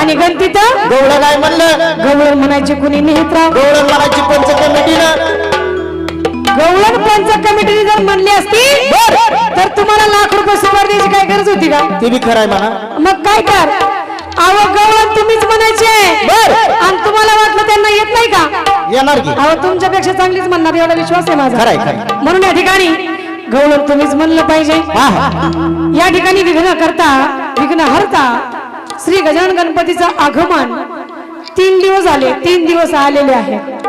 आणि गणतीत गवळण काय म्हणलं गवळण म्हणायचे कुणी नेहत्राव गवळण म्हणायची पंच कमिटीनं गवळण पंच कमिटीने जर म्हणली असती तर तुम्हाला लाख रुपये सुपारी द्यायची काय गरज होती का? ते बी खरं आहे म्हणा. मग काय कर? अहो गवळण तुम्हीच म्हणायचे. बर. आणि तुम्हाला वाटलं त्यांना येत नाही का? येणार की? अहो तुमच्यापेक्षा चांगलीच म्हणणार एवढा विश्वास आहे माझा. खरंय, खरंय. म्हणून या ठिकाणी गवळण तुम्हीच म्हणलं पाहिजे. या ठिकाणी विघ्न करता विघ्न हरता श्री गजानन गणपतीचं आगमन. तीन दिवस झाले तीन दिवस आलेले आहेत.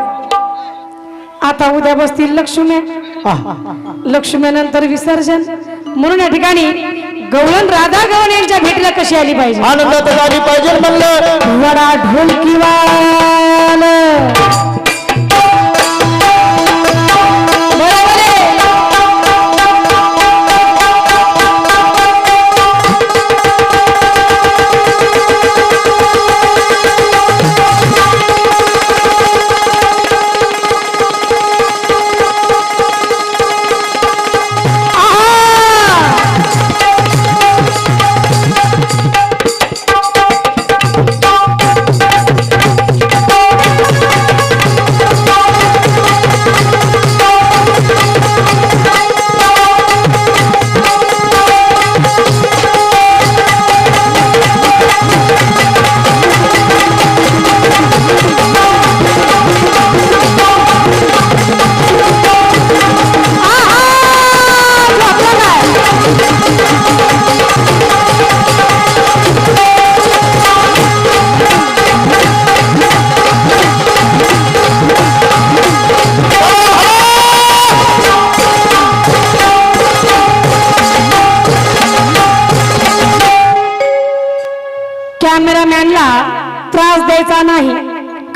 आता उद्या बसतील लक्ष्मी. लक्ष्मीनंतर विसर्जन. म्हणून या ठिकाणी गवळण राधा गवळण यांच्या भेटीला कशी आली पाहिजे? आनंदात झाली पाहिजे म्हणलं. वडा ढोलकीवाल बरोबर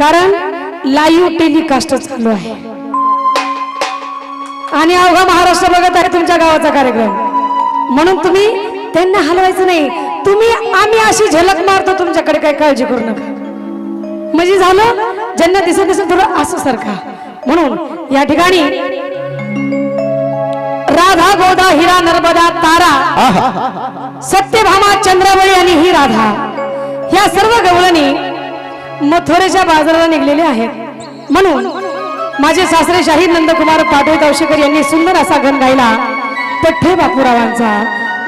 कारण लाईव्ह टेलिकास्ट चालू आहे. आणि अवघा महाराष्ट्र बघत आहे तुमच्या गावाचा कार्यक्रम. म्हणून तुम्ही त्यांना हलवायचं नाही. तुम्ही आम्ही अशी झलक मारतो तुमच्याकडे काही काळजी करू नका. म्हणजे झालं ज्यांना दिसत दिसत थोडं असं सारखा. म्हणून या ठिकाणी राधा गोदा हिरा नर्मदा तारा सत्यभामा चंद्रावळी आणि ही राधा ह्या सर्व गवळणी मथुरेच्या बाजाराला निघलेले आहेत म्हणून माझे सासरे शाहीर नंदकुमार पाटोळे तवशेकर यांनी सुंदर असा गण गायला पठ्ठे बापूरावांचा.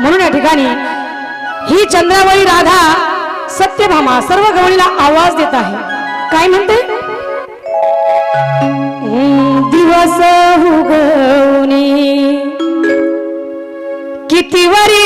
म्हणून या ठिकाणी ही चंद्रावळी राधा सत्यभामा सर्व गवळीला आवाज देत आहे. काय म्हणते? दिवस उगवणी किती वरी